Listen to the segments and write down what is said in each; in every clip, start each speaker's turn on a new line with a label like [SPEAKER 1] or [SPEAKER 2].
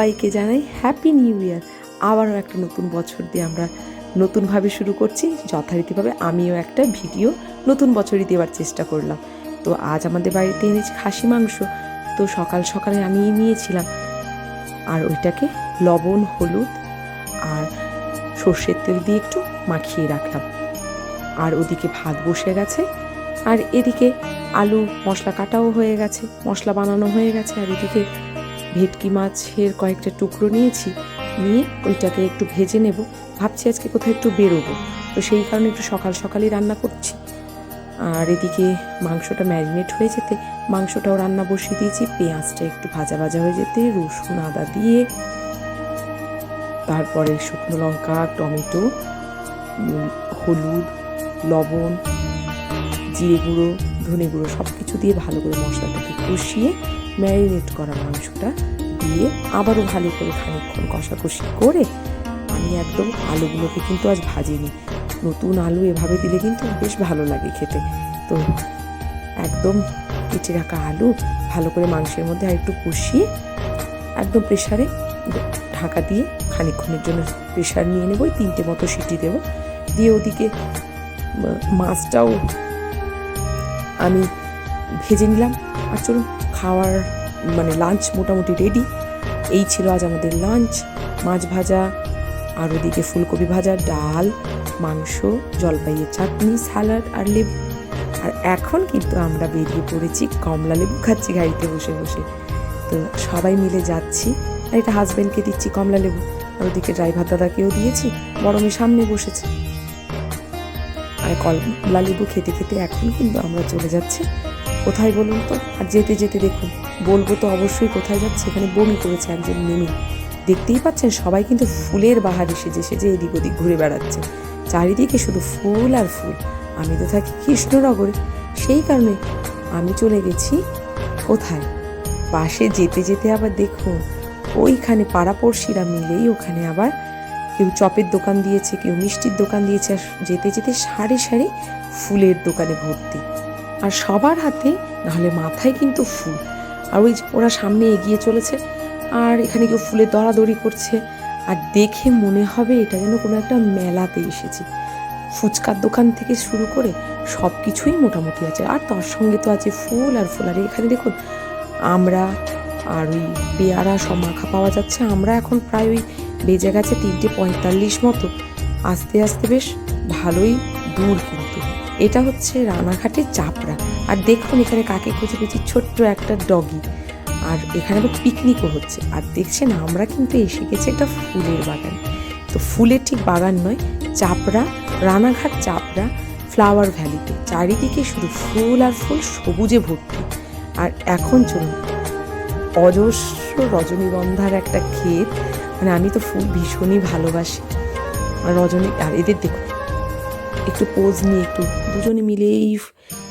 [SPEAKER 1] সবাইকে জানাই happy new year আবারও একটা নতুন বছর দিয়ে আমরা নতুনভাবে শুরু করছি। যথারীতিভাবে আমিও একটা ভিডিও নতুন বছরই দেওয়ার চেষ্টা করলাম। তো আজ আমাদের বাড়িতে এনেছি খাসি মাংস। তো সকাল সকালে আমি নিয়েছিলাম। আর ওইটাকে লবণ, হলুদ আর সর্ষের তেল দিয়ে একটু মাখিয়ে রাখলাম। আর ওদিকে ভাত বসে গেছে। আর এদিকে আলু মশলা কাটাও হয়ে গেছে। মশলা বানানো হয়ে গেছে। আর এদিকে ভেটকি মাছের কয়েকটা টুকরো নিয়েছি, নিয়ে ওইটাকে একটু ভেজে নেব। ভাবছি আজকে কোথাও একটু বেরোবো। তো সেই কারণে একটু সকাল সকালই রান্না করছি। আর এদিকে মাংসটা ম্যারিনেট হয়ে যেতে মাংসটাও রান্না বসিয়ে দিয়েছি। পেঁয়াজটা একটু ভাজা ভাজা হয়ে যেতে, রসুন, আদা দিয়ে, তারপরে শুকনো লঙ্কা, টমেটো হলুদ, লবণ, জিরে গুঁড়ো, ধনে গুঁড়ো সব কিছু দিয়ে ভালো করে মশলাটাকে কষিয়ে ম্যারিনেট করা মাংসটা দিয়ে আবারও ভালো করে খানিকক্ষণ কষাকষি করে আমি একদম আলুগুলোকে কিন্তু আজ ভাজিনি। নতুন আলু এভাবে দিলে কিন্তু বেশ ভালো লাগে খেতে। তো একদম কেটে রাখা আলু ভালো করে মাংসের মধ্যে আর একটু কষিয়ে একদম প্রেশারে ঢাকা দিয়ে খানিকক্ষণের জন্য প্রেশার নিয়ে নেব, ওই তিনটে মতো সিটি দেবো। দিয়ে ওদিকে মাছটাও আমি ভেজে নিলাম। আর চলুন, খাওয়ার মানে লাঞ্চ মোটামুটি রেডি এই ছিল আজ আমাদের লাঞ্চ মাছ ভাজা, আর ওদিকে ফুলকপি ভাজা, ডাল, মাংস, জলপাইয়ের চাটনি, স্যালাড আর লেবু। আর এখন কিন্তু আমরা বেরিয়ে পড়েছি, কমলা লেবু খাচ্ছি গাড়িতে বসে বসে। তো সবাই মিলে যাচ্ছি। আর এটা হাজব্যান্ডকে দিচ্ছি কমলা লেবু। আর ওদিকে ড্রাইভার দাদাকেও দিয়েছি মেয়ে সামনে বসেছে। আর কমলা লেবু খেতে খেতে এখন কিন্তু আমরা চলে যাচ্ছি কোথায় বলুন তো? আর যেতে যেতে দেখুন, বলব তো অবশ্যই কোথায় যাচ্ছে এখানে বমি করেছে একজন নেমে। দেখতেই পাচ্ছেন সবাই কিন্তু ফুলের বাহারে সেজে সেজে এদিক ওদিক ঘুরে বেড়াচ্ছে। চারিদিকে শুধু ফুল আর ফুল। আমি তো থাকি কৃষ্ণনগরে। সেই কারণে আমি চলে গেছি কোথায়? পাশে যেতে যেতে আবার দেখুন, ওইখানে পাড়াপড়শিরা মিলেই ওখানে আবার কেউ চপের দোকান দিয়েছে, কেউ মিষ্টির দোকান দিয়েছে, আর যেতে যেতে সারি সারি ফুলের দোকানে ভর্তি। আর সবার হাতে, নাহলে মাথায় কিন্তু ফুল। আর ওই ওরা সামনে এগিয়ে চলেছে, আর এখানে কেউ ফুলের দরাদরি করছে। আর দেখে মনে হবে এটা যেন কোনো একটা মেলাতে এসেছি। ফুচকার দোকান থেকে শুরু করে সব কিছুই মোটামুটি আছে। আর তার সঙ্গে তো আছে ফুল আর ফুল। আর এখানে দেখুন, আমরা আর ওই পেয়ারা সব মাখা পাওয়া যাচ্ছে। আমরা এখন প্রায় ওই বেজে গেছে তিনটে পঁয়তাল্লিশ মতো। আস্তে আস্তে বেশ ভালোই দূর কিন্তু। এটা হচ্ছে রানাঘাটের চাপড়া আর দেখুন এখানে কাকে খুঁজে পেয়েছি, ছোট্ট একটা ডগি আর এখানে আবার পিকনিকও হচ্ছে। আর দেখছেন আমরা কিন্তু এসে গেছি একটা ফুলের বাগান। তো ফুলের ঠিক বাগান নয় চাপড়া রানাঘাট চাপড়া ফ্লাওয়ার ভ্যালিতে চারিদিকে শুধু ফুল আর ফুল সবুজে ভর্তি। আর এখন চলুন, অজস্র রজনীগন্ধার একটা ক্ষেত। মানে আমি তো ফুল ভীষণই ভালোবাসি। আর রজনী আর এদের দেখুন একটু পোজ নিয়ে, একটু দুজনে মিলেই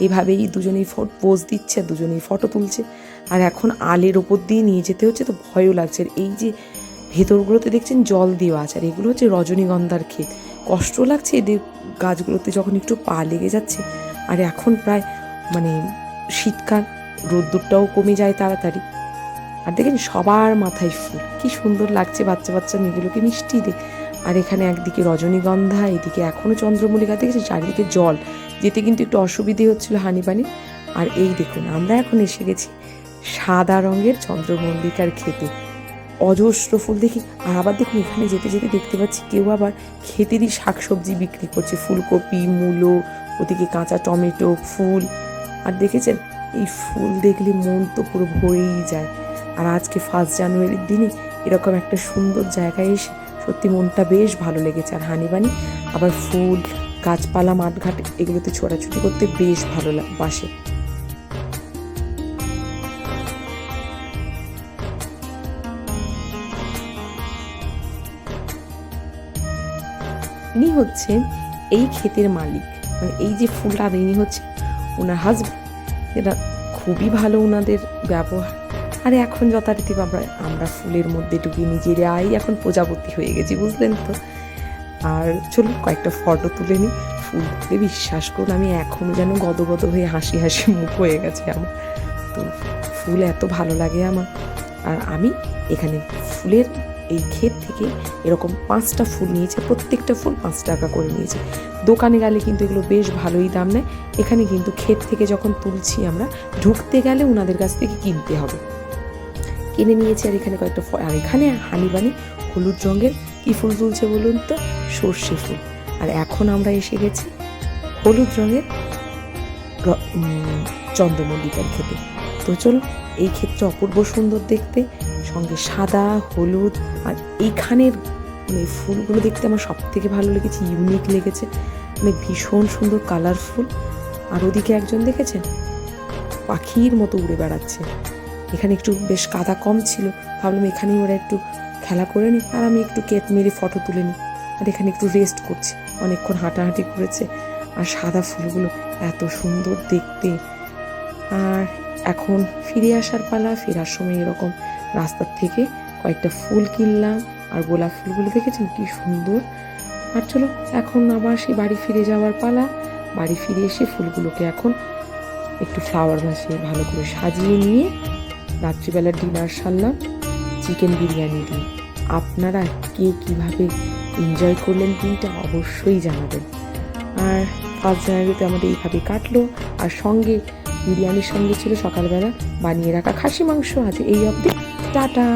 [SPEAKER 1] এভাবেই দুজনেই পোজ দিচ্ছে, দুজনেই ফটো তুলছে। আর এখন আলের ওপর দিয়ে নিয়ে যেতে হচ্ছে তো ভয়ও লাগছে। এই যে ভেতরগুলোতে দেখছেন জল দেওয়া আছে, আর এগুলো হচ্ছে রজনীগন্ধার ক্ষেত। কষ্ট লাগছে এদের গাছগুলোতে যখন একটু পা লেগে যাচ্ছে। আর এখন প্রায় মানে শীতকাল, রোদ্দুরটাও কমে যায় তাড়াতাড়ি। আর দেখেন সবার মাথায় ফুল, কি সুন্দর লাগছে বাচ্চা বাচ্চা মেয়েগুলোকে মিষ্টি দে আর এখানে একদিকে রজনীগন্ধা, এদিকে এখনও চন্দ্রমল্লিকা দেখেছি চারিদিকে জল। যেতে কিন্তু একটু অসুবিধে হচ্ছিল হানি পানি আর এই দেখুন, আমরা এখন এসে গেছি সাদা রঙের চন্দ্রমল্লিকার খেতে অজস্র ফুল দেখি। আর আবার দেখুন, এখানে যেতে যেতে দেখতে পাচ্ছি কেউ আবার খেতেরই শাকসবজি বিক্রি করছে। ফুলকপি, মূলো, ওদিকে কাঁচা টমেটো, ফুল। আর দেখেছেন? এই ফুল দেখলে মন তো পুরো ভরেই যায়। আর আজকে ফার্স্ট জানুয়ারির দিনে এরকম একটা সুন্দর জায়গায় এসে সত্যি মনটা বেশ ভালো লেগেছে। আর হানিবানি আবার ফুল, গাছপালা, মাঠঘাট এগুলোতে ছোটাছুটি করতে বেশ ভালো বাসে। ইনি হচ্ছেন এই ক্ষেতের মালিক। মানে এই যে ফুলটা, আর ইনি হচ্ছে ওনার হাজব্যান্ড এটা খুবই ভালো ওনাদের ব্যবহার। আর এখন যথারীতি আমরা আমরা ফুলের মধ্যে ঢুকে নিজেরাই এখন প্রজাপতি হয়ে গেছি, বুঝলেন তো? আর চলুন কয়েকটা ফটো তুলে নিই। ফুল তুলে বিশ্বাস করুন, আমি এখনও যেন গদগদ হয়ে হাসি হাসি মুখ হয়ে গেছে আমার। তো ফুল এত ভালো লাগে আমার। আর আমি এখানে ফুলের এই ক্ষেত থেকে এরকম পাঁচটা ফুল নিয়েছে, প্রত্যেকটা ফুল পাঁচ টাকা করে নিয়েছে। দোকানে গেলে কিন্তু এগুলো বেশ ভালোই দাম নেয়। এখানে কিন্তু ক্ষেত থেকে যখন তুলছি আমরা, ঢুকতে গেলে ওনাদের কাছ থেকে কিনতে হবে। কিনে নিয়েছি, আর এখানে কয়েকটা আর এখানে হানিবানি হলুদ রঙের কী ফুল তুলছে বলুন তো? সর্ষে ফুল। আর এখন আমরা এসে গেছি হলুদ রঙের চন্দ্রমল্লিকার খেতে তো চলো, এই ক্ষেত্রে অপূর্ব সুন্দর দেখতে, সঙ্গে সাদা, হলুদ, আর এইখানের মানে ফুলগুলো দেখতে আমার সব থেকে ভালো লেগেছে ইউনিক লেগেছে। মানে ভীষণ সুন্দর কালারফুল আর ওদিকে একজন দেখেছেন? পাখির মতো উড়ে বেড়াচ্ছে। এখানে একটু বেশ কাদা কম ছিল। ভাবলাম এখানেই ওরা একটু খেলা করে নিই আর আমি একটু কেট মেরে ফটো তুলে নিই। আর এখানে একটু রেস্ট করছি। অনেকক্ষণ হাঁটাহাঁটি করেছে। আর সাদা ফুলগুলো এত সুন্দর দেখতে। আর এখন ফিরে আসার পালা, ফেরার সময় এরকম রাস্তার থেকে কয়েকটা ফুল কিনলাম। আর গোলাপ ফুলগুলো দেখেছেন? কি সুন্দর। আর চলো, এখন আবার সেই বাড়ি ফিরে যাওয়ার পালা। বাড়ি ফিরে এসে ফুলগুলোকে এখন একটু ফ্লাওয়ার ভাসে ভালো করে সাজিয়ে নিয়ে রাত্রিবেলা ডিনার সারলাম চিকেন বিরিয়ানি দিয়ে আপনারা কে কীভাবে এনজয় করলেন দিনটা অবশ্যই জানাবেন। আর ফার্স্ট জানুয়ারিতে আমাদের এইভাবে কাটলো, আর সঙ্গে বিরিয়ানির সঙ্গে ছিল সকালবেলা বানিয়ে রাখা খাসি মাংস আছে এই অবধি। টাটা!